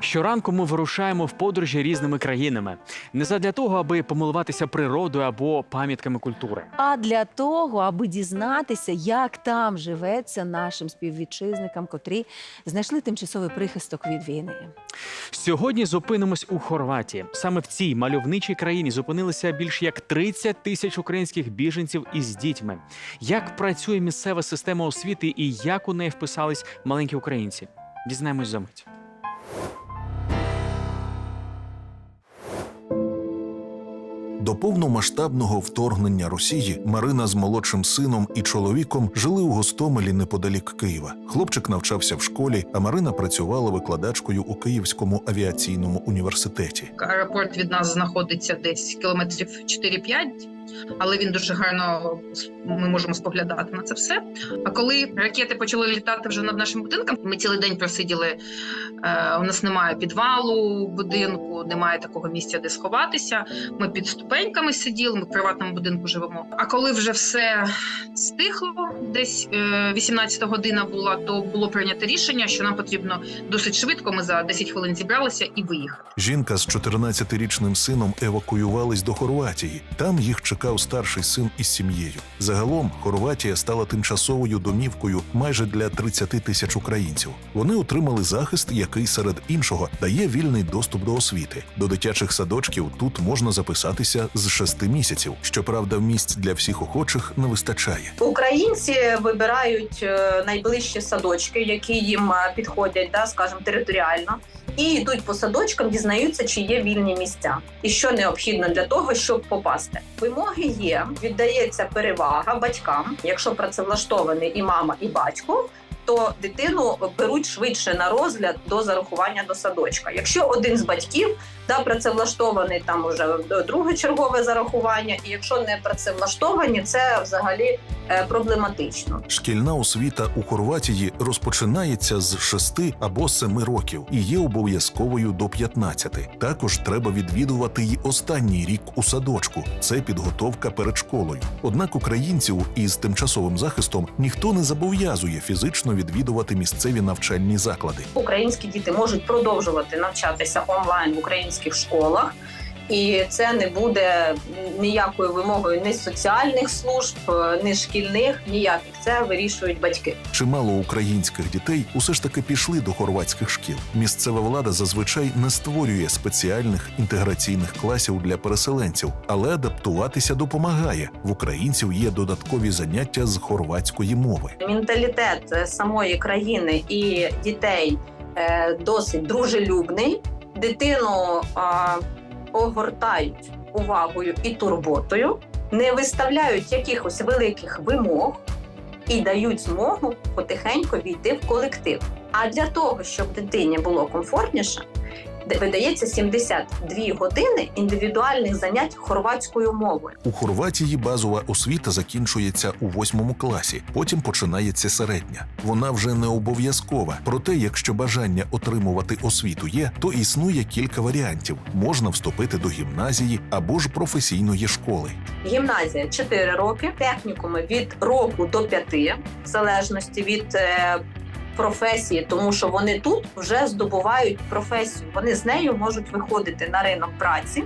Щоранку ми вирушаємо в подорожі різними країнами. Не задля того, аби помилуватися природою або пам'ятками культури. А для того, аби дізнатися, як там живеться нашим співвітчизникам, котрі знайшли тимчасовий прихисток від війни. Сьогодні зупинимось у Хорватії. Саме в цій мальовничій країні зупинилися більш як 30 тисяч українських біженців із дітьми. Як працює місцева система освіти і як у неї вписались маленькі українці? Дізнаємось за мить. До повномасштабного вторгнення Росії Марина з молодшим сином і чоловіком жили у Гостомелі неподалік Києва. Хлопчик навчався в школі, а Марина працювала викладачкою у Київському авіаційному університеті. Аеропорт від нас знаходиться десь кілометрів 4-5, але він дуже гарно ми можемо споглядати на це все. А коли ракети почали літати вже над нашим будинком, ми цілий день просиділи. Е, у нас немає підвалу будинку, немає такого місця, де сховатися. Ми під ступеньками сиділи, ми в приватному будинку живемо. А коли вже все стихло, десь е, 18 година була, то було прийнято рішення, що нам потрібно досить швидко. Ми за 10 хвилин зібралися і виїхали. Жінка з 14-річним сином евакуювались до Хорватії. Там їх чекав старший син із сім'єю. Загалом Хорватія стала тимчасовою домівкою майже для 30 тисяч українців. Вони отримали захист, який серед іншого дає вільний доступ до освіти. До дитячих садочків тут можна записатися з 6 місяців. Щоправда, місць для всіх охочих не вистачає. Українці вибирають е, найближчі садочки, які їм е, підходять, да, скажімо, територіально, і йдуть по садочкам, дізнаються, чи є вільні місця, і що необхідно для того, щоб попасти. Вимоги є, віддається перевага батькам, якщо працевлаштований і мама, і батько. То дитину беруть швидше на розгляд до зарахування до садочка. Якщо один з батьків да працевлаштований, там уже друге чергове зарахування, і якщо не працевлаштовані, це взагалі е, проблематично. Шкільна освіта у Хорватії розпочинається з 6 або 7 років і є обов'язковою до 15. Також треба відвідувати й останній рік у садочку. Це підготовка перед школою. Однак українців із тимчасовим захистом ніхто не зобов'язує фізично відвідувати місцеві навчальні заклади. Українські діти можуть продовжувати навчатися онлайн в українських школах. І це не буде ніякою вимогою ні соціальних служб, ні шкільних, ніяких. Це вирішують батьки. Чимало українських дітей усе ж таки пішли до хорватських шкіл. Місцева влада зазвичай не створює спеціальних інтеграційних класів для переселенців, але адаптуватися допомагає. В українців є додаткові заняття з хорватської мови. Менталітет е, самої країни і дітей е, досить дружелюбний. Дитину огортають увагою і турботою, не виставляють якихось великих вимог і дають змогу потихеньку війти в колектив. А для того, щоб дитині було комфортніше, де- видається 72 години індивідуальних занять хорватською мовою. У Хорватії базова освіта закінчується у восьмому класі, потім починається середня. Вона вже не обов'язкова. Проте, якщо бажання отримувати освіту є, то існує кілька варіантів: можна вступити до гімназії або ж професійної школи. Гімназія 4 роки, технікуми від року до 5, в залежності від е, професії, тому що вони тут вже здобувають професію. Вони з нею можуть виходити на ринок праці,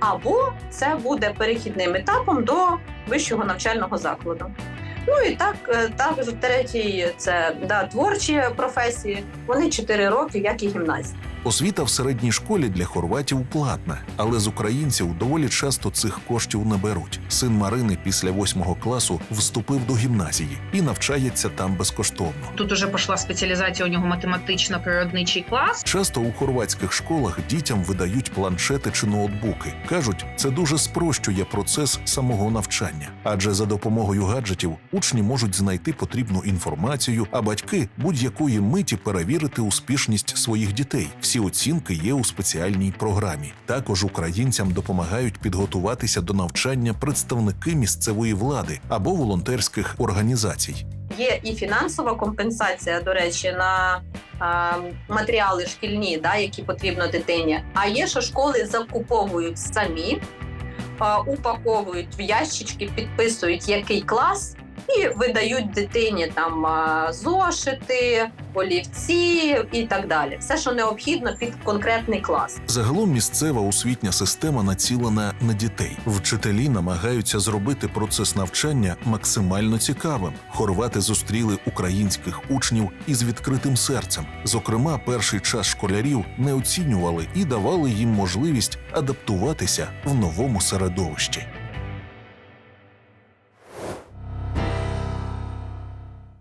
або це буде перехідним етапом до вищого навчального закладу. Ну і так, е, також третій це да, творчі професії. Вони 4 роки, як і гімназія. Освіта в середній школі для хорватів платна, але з українців доволі часто цих коштів не беруть. Син Марини після восьмого класу вступив до гімназії і навчається там безкоштовно. Тут уже пішла спеціалізація у нього математично-природничий клас. Часто у хорватських школах дітям видають планшети чи ноутбуки. кажуть, це дуже спрощує процес самого навчання, адже за допомогою гаджетів учні можуть знайти потрібну інформацію, а батьки будь-якої миті перевірити успішність своїх дітей. Всі оцінки є у спеціальній програмі. Також українцям допомагають підготуватися до навчання представники місцевої влади або волонтерських організацій. Є і фінансова компенсація, до речі, на а, матеріали шкільні, да, які потрібно дитині. А є, що школи закуповують самі, а, упаковують в ящички, підписують який клас, і видають дитині там зошити, олівці і так далі. Все, що необхідно під конкретний клас. Загалом місцева освітня система націлена на дітей. Вчителі намагаються зробити процес навчання максимально цікавим. Хорвати зустріли українських учнів із відкритим серцем. Зокрема, перший час школярів не оцінювали і давали їм можливість адаптуватися в новому середовищі.